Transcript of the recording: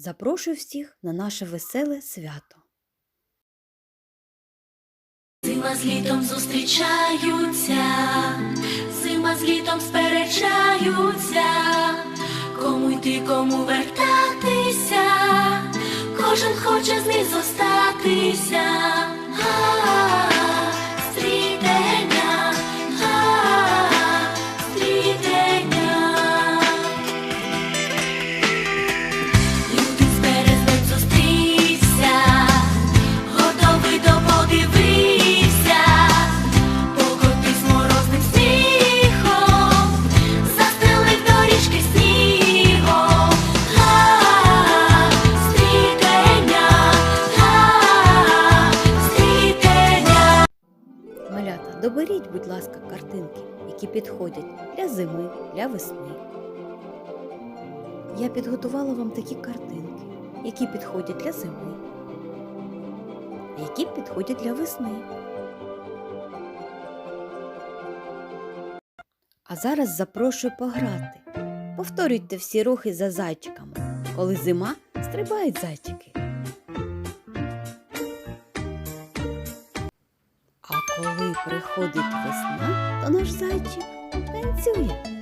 Запрошую всіх на наше веселе свято. Зима з літом зустрічаються, зима з літом сперечаються, кому йти, кому вертатися, кожен хоче з них зостатися. Доберіть, будь ласка, картинки, які підходять для зими, для весни. Я підготувала вам такі картинки, які підходять для зими, які підходять для весни. А зараз запрошую пограти. Повторюйте всі рухи за зайчиками. Коли зима, стрибають зайчики. Коли приходить весна, то наш зайчик танцює.